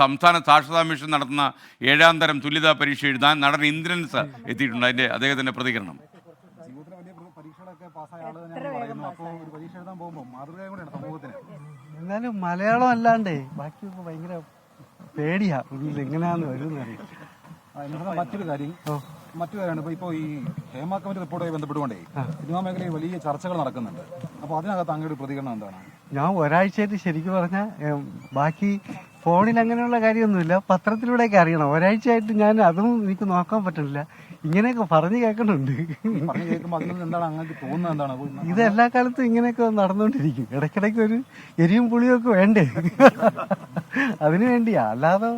സംസ്ഥാന സാക്ഷരതാ മിഷൻ നടത്തുന്ന ഏഴാം തരം തുല്യതാ പരീക്ഷ എഴുതാൻ നടൻ ഇന്ദ്രൻസ് എത്തിയിട്ടുണ്ട്. അതിന്റെ അദ്ദേഹത്തിന്റെ പ്രതികരണം. ജീവിതത്തിലെ വലിയ പരീക്ഷകളൊക്കെ പാസ്സായ ആൾ ഞാൻ പറയുന്നു. ഒരു പരീക്ഷ എഴുതാൻ പോകുമ്പോൾ മാതൃകയും കൂടെയാണ് സമൂഹത്തിന്. എന്നാലും മലയാളം അല്ലാണ്ടേ ബാക്കിയൊക്കെ ഭയങ്കര പേടിയാ. ഉള്ളിൽ എങ്ങനെയാന്ന് വരുന്നത് മറ്റൊരു കാര്യം. മറ്റു കാര്യമാണ് ഇപ്പോൾ ഇപ്പോൾ ഈ ഹേമ കമ്മിറ്റി റിപ്പോർട്ടുമായി ബന്ധപ്പെട്ടുകൊണ്ടേ സിനിമാ മേഖലയിൽ വലിയ ചർച്ചകൾ നടക്കുന്നുണ്ട്. അപ്പോൾ അതിനകത്ത് അങ്ങയുടെ പ്രതികരണം എന്താണ്? ഞാൻ ഒരാഴ്ചയായിട്ട് ശരിക്കും പറഞ്ഞാൽ ബാക്കി ഫോണിൽ അങ്ങനെയുള്ള കാര്യമൊന്നുമില്ല. പത്രത്തിലൂടെയൊക്കെ അറിയണം. ഒരാഴ്ചയായിട്ട് ഞാൻ അതും എനിക്ക് നോക്കാൻ പറ്റുന്നില്ല. ഇങ്ങനെയൊക്കെ പറഞ്ഞു കേൾക്കണുണ്ട് ഇത് എല്ലാ കാലത്തും ഇങ്ങനെയൊക്കെ നടന്നുകൊണ്ടിരിക്കും. ഇടയ്ക്കിടയ്ക്ക് ഒരു എരിയും പുളിയും ഒക്കെ വേണ്ടേ? അതിനു വേണ്ടിയാ. അല്ലാതെ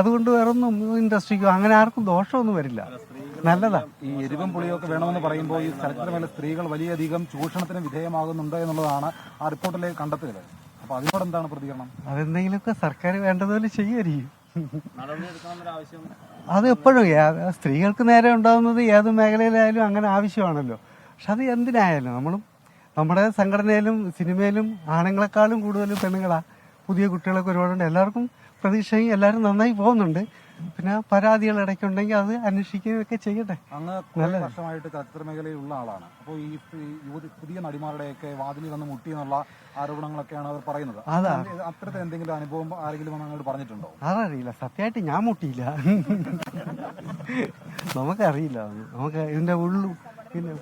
അതുകൊണ്ട് വേറൊന്നും ഇൻഡസ്ട്രിക്കോ അങ്ങനെ ആർക്കും ദോഷമൊന്നും വരില്ല. നല്ലതാ. ഈ എരിവും പുളിയൊക്കെ വേണമെന്ന് പറയുമ്പോൾ ഈ സ്ഥലത്തിന് മേലെ സ്ത്രീകൾ വലിയധികം ചൂഷണത്തിന് വിധേയമാകുന്നുണ്ട് എന്നുള്ളതാണ് ആ റിപ്പോർട്ടിലെ കണ്ടെത്തുക അപ്പോൾ അതിനോട് എന്താണ് പ്രതികരണം? അതെന്തെങ്കിലുമൊക്കെ സർക്കാർ വേണ്ടതുപോലെ ചെയ്യുമായിരിക്കും അത് എപ്പോഴും സ്ത്രീകൾക്ക് നേരെ ഉണ്ടാകുന്നത് ഏത് മേഖലയിലായാലും അങ്ങനെ ആവശ്യമാണല്ലോ. പക്ഷെ അത് എന്തിനായാലും നമ്മളും നമ്മുടെ സംഘടനയിലും സിനിമയിലും ആണുങ്ങളെക്കാളും കൂടുതൽ പെണ്ണുങ്ങളാ. പുതിയ കുട്ടികളൊക്കെ ഒരുപാടുണ്ട്. എല്ലാവർക്കും പ്രതീക്ഷയും എല്ലാവരും നന്നായി പോകുന്നുണ്ട്. പിന്നെ പരാതികൾ ഇടയ്ക്കുണ്ടെങ്കിൽ അത് അന്വേഷിക്കുകയൊക്കെ ചെയ്യട്ടെ. അങ്ങ് നല്ല വർഷമായിട്ട് ചലച്ചിത്ര മേഖലയിലുള്ള ആളാണ്. അപ്പോൾ ഈ പുതിയ നടിമാരുടെയൊക്കെ വാതിലിൽ വന്ന് മുട്ടി എന്നുള്ള ആരോപണങ്ങളൊക്കെയാണ് അവർ പറയുന്നത്. അതാ. അത്തരത്തിൽ എന്തെങ്കിലും അനുഭവം ആരെങ്കിലും അങ്ങോട്ട് പറഞ്ഞിട്ടുണ്ടോ? അതറിയില്ല. സത്യമായിട്ട് ഞാൻ മുട്ടിയില്ല. നമുക്കറിയില്ല. നമുക്ക് ഇതിന്റെ ഉള്ളു. പിന്നെ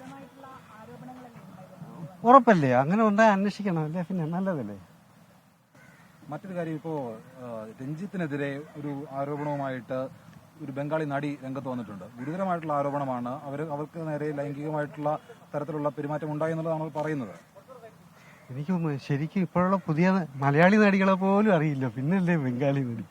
ഉറപ്പല്ലേ? അങ്ങനെ ഉണ്ടായി അന്വേഷിക്കണം അല്ലേ? പിന്നെ നല്ലതല്ലേ? മറ്റൊരു കാര്യം ഇപ്പോ രഞ്ജിത്തിനെതിരെ ഒരു ആരോപണവുമായിട്ട് ഒരു ബംഗാളി നടി രംഗത്ത് വന്നിട്ടുണ്ട്. ഗുരുതരമായിട്ടുള്ള ആരോപണമാണ്. അവർ അവർക്ക് നേരെ ലൈംഗികമായിട്ടുള്ള തരത്തിലുള്ള പെരുമാറ്റം ഉണ്ടായി എന്നുള്ളതാണ് അവർ പറയുന്നത്. എനിക്ക് ശരിക്കും ഇപ്പോഴുള്ള പുതിയ മലയാളി നടികളെ പോലും അറിയില്ല. പിന്നല്ലേ ബംഗാളി നടി.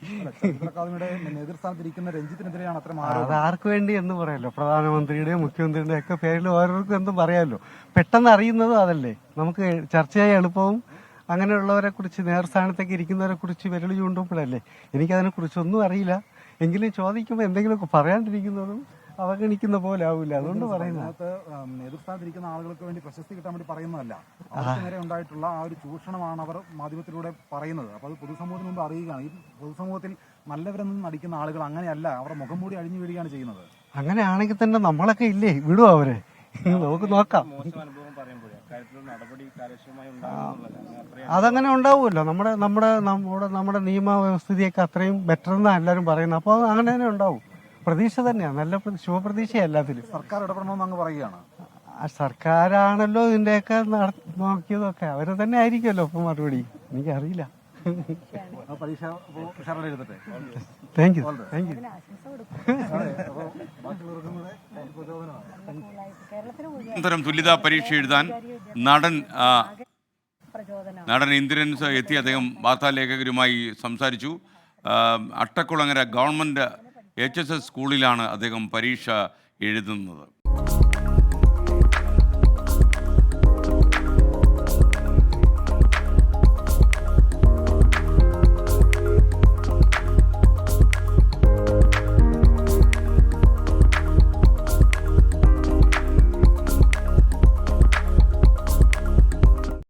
അക്കാദമിയുടെ നേതൃസ്ഥാനത്തിരിക്കുന്ന രഞ്ജിത്തിനെതിരെയാണ് അത്ര അത് ആർക്ക് വേണ്ടി എന്ന് പറയാലോ. പ്രധാനമന്ത്രിയുടെയും മുഖ്യമന്ത്രിയുടെയും ഒക്കെ പേരിൽ ഓരോർക്കും എന്തും പറയാമല്ലോ പെട്ടെന്ന് അറിയുന്നതും അതല്ലേ. നമുക്ക് ചർച്ചയായി എളുപ്പവും അങ്ങനെയുള്ളവരെ കുറിച്ച് നേർസ്ഥാനത്തേക്ക് ഇരിക്കുന്നവരെ കുറിച്ച് വിരൽ ചൂണ്ടുമ്പോഴല്ലേ എനിക്കതിനെ കുറിച്ചൊന്നും അറിയില്ല. എങ്കിലും ചോദിക്കുമ്പോൾ എന്തെങ്കിലുമൊക്കെ പറയാണ്ടിരിക്കുന്നതും അവഗണിക്കുന്ന പോലെ ആവില്ല അതുകൊണ്ട് പറയുന്നത്. ആളുകൾക്ക് വേണ്ടി പ്രശസ്തി കിട്ടാൻ വേണ്ടി പറയുന്നതല്ല. നേരെ ഉണ്ടായിട്ടുള്ള ആ ഒരു ചൂഷണമാണ് അവർ മാധ്യമത്തിലൂടെ പറയുന്നത്. അപ്പോൾ അത് പൊതുസമൂഹത്തിന് മുമ്പ് അറിയുകയാണ്. ഈ പൊതുസമൂഹത്തിൽ നല്ലവരെന്നും നടിക്കുന്ന ആളുകൾ അങ്ങനെയല്ല. അവരുടെ മുഖം മൂടി അഴിഞ്ഞു വീഴുകയാണ് ചെയ്യുന്നത്. അങ്ങനെയാണെങ്കിൽ തന്നെ നമ്മളൊക്കെ ഇല്ലേ? വിടുവോ അവരെ? നമുക്ക് നോക്കാം. അതങ്ങനെ ഉണ്ടാവുമല്ലോ. നമ്മുടെ നമ്മുടെ നമ്മുടെ നമ്മുടെ നിയമവ്യവസ്ഥിതിയൊക്കെ അത്രയും ബെറ്റർ എന്നാണ് എല്ലാവരും പറയുന്നത്. അപ്പോൾ അങ്ങനെ തന്നെ ഉണ്ടാവും. പ്രതീക്ഷ തന്നെയാണ്. നല്ല പ്ര- ശുഭപ്രതീക്ഷയാണ് എല്ലാത്തിലും. സർക്കാർ ഇടപെടണമെന്ന് അങ്ങ് പറയുകയാണ്. ആ സർക്കാരാണല്ലോ ഇതിന്റെയൊക്കെ നോക്കിയതൊക്കെ. അവർ തന്നെ ആയിരിക്കുമല്ലോ ഇപ്പൊ മറുപടി. എനിക്കറിയില്ല. ആ പരീക്ഷ ഉഷാറായി എഴുതട്ടെ? താങ്ക് യു താങ്ക് യു തുല്യതാ പരീക്ഷ എഴുതാൻ നടൻ നടൻ ഇന്ദ്രൻസ് എത്തി അദ്ദേഹം വാർത്താലേഖകരുമായി സംസാരിച്ചു. Attakulangara government H S S സ്കൂളിലാണ് അദ്ദേഹം പരീക്ഷ എഴുതുന്നത്.